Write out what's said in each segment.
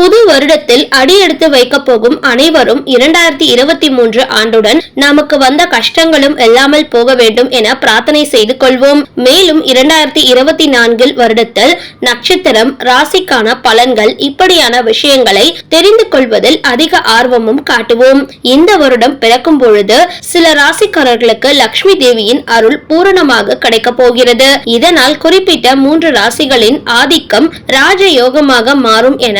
புது வருடத்தில் அடியெடுத்து வைக்கப் போகும் அனைவரும் இரண்டாயிரத்தி இருபத்தி மூன்று ஆண்டுடன் நமக்கு வந்த கஷ்டங்களும் இல்லாமல் போக வேண்டும் என பிரார்த்தனை செய்து கொள்வோம். மேலும் இரண்டாயிரத்தி இருபத்தி நான்கில் வருடத்தில் நட்சத்திரம் ராசிக்கான பலன்கள் இப்படியான விஷயங்களை தெரிந்து கொள்வதில் அதிக ஆர்வமும் காட்டுவோம். இந்த வருடம் பிறக்கும் பொழுது சில ராசிக்காரர்களுக்கு லக்ஷ்மி தேவியின் அருள் பூரணமாக கிடைக்கப் போகிறது. இதனால் குறிப்பிட்ட மூன்று ராசிகளின் ஆதிக்கம் ராஜயோகமாக மாறும் என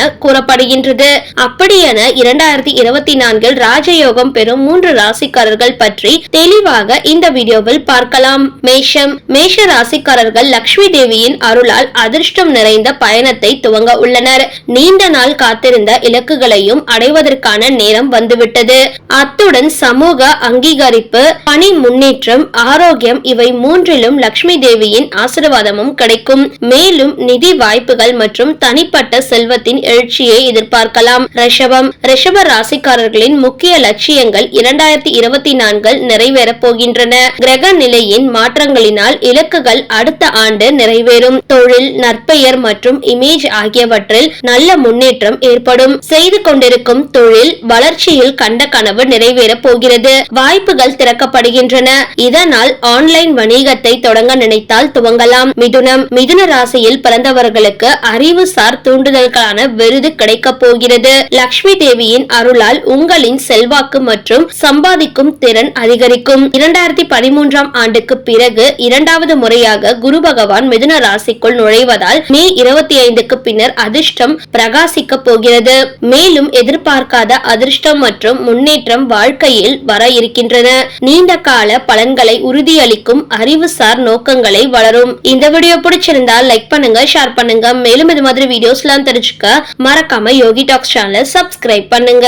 கூறப்படுகின்றது அப்படியென இரண்டாயிரத்தி இருபத்தி நான்கில் ராஜயோகம் பெறும் மூன்று ராசிக்காரர்கள் பற்றி தெளிவாக இந்த வீடியோவில் பார்க்கலாம். மேஷம். மேஷ ராசிக்காரர்கள் லக்ஷ்மி தேவியின் அருளால் அதிர்ஷ்டம் நிறைந்த பயணத்தை துவங்க உள்ளனர். நீண்ட நாள் காத்திருந்த இலக்குகளையும் அடைவதற்கான நேரம் வந்துவிட்டது. அத்துடன் சமூக அங்கீகரிப்பு பணி முன்னேற்றம் ஆரோக்கியம் இவை மூன்றிலும் லக்ஷ்மி தேவியின் ஆசிர்வாதமும் கிடைக்கும். மேலும் நிதி வாய்ப்புகள் மற்றும் தனிப்பட்ட செல்வத்தின் எழுச்சியை எதிர்பார்க்கலாம். ரிஷபம். ரிஷப ராசிக்காரர்களின் முக்கிய லட்சியங்கள் இரண்டாயிரத்தி இருபத்தி நான்கில் நிறைவேறப் போகின்றன. கிரக நிலையின் மாற்றங்களினால் இலக்குகள் அடுத்த ஆண்டு நிறைவேறும். தொழில் நற்பெயர் மற்றும் இமேஜ் ஆகியவற்றில் நல்ல முன்னேற்றம் ஏற்படும். செய்து கொண்டிருக்கும் தொழில் வளர்ச்சியில் கண்ட கனவு நிறைவேறப் போகிறது. வாய்ப்புகள் திறக்கப்படுகின்றன. இதனால் ஆன்லைன் வணிகத்தை தொடங்க நினைத்தால் துவங்கலாம். மிதுனம். மிதுன ராசியில் பிறந்தவர்களுக்கு அறிவுசார் தூண்டுதல்களான விருது கிடைக்கப் போகிறது. லக்ஷ்மி தேவியின் அருளால் உங்களின் செல்வாக்கு மற்றும் சம்பாதிக்கும் திறன் அதிகரிக்கும். இரண்டாயிரத்தி பதிமூன்றாம் ஆண்டுக்கு பிறகு இரண்டாவது முறையாக குரு பகவான் மிதுன ராசிக்குள் நுழைவதால் மே இருபத்தி ஐந்துக்கு பின்னர் அதிர்ஷ்டம் பிரகாசிக்க போகிறது. மேலும் எதிர்பார்க்காத அதிர்ஷ்டம் மற்றும் முன்னேற்றம் வாழ்க்கையில் வர இருக்கின்றன. நீண்ட கால பலன்களை உறுதியளிக்கும் அறிவுசார் நோக்கங்களை வளரும். இந்த வீடியோ பிடிச்சிருந்தா லைக் பண்ணுங்க ஷேர் பண்ணுங்க. மேலும் இது மாதிரி வீடியோஸ் எல்லாம் தெரிஞ்சுக்க மறக்க மறக்காம யோகி டாக்ஸ் சேனலை சப்ஸ்கிரைப் பண்ணுங்க.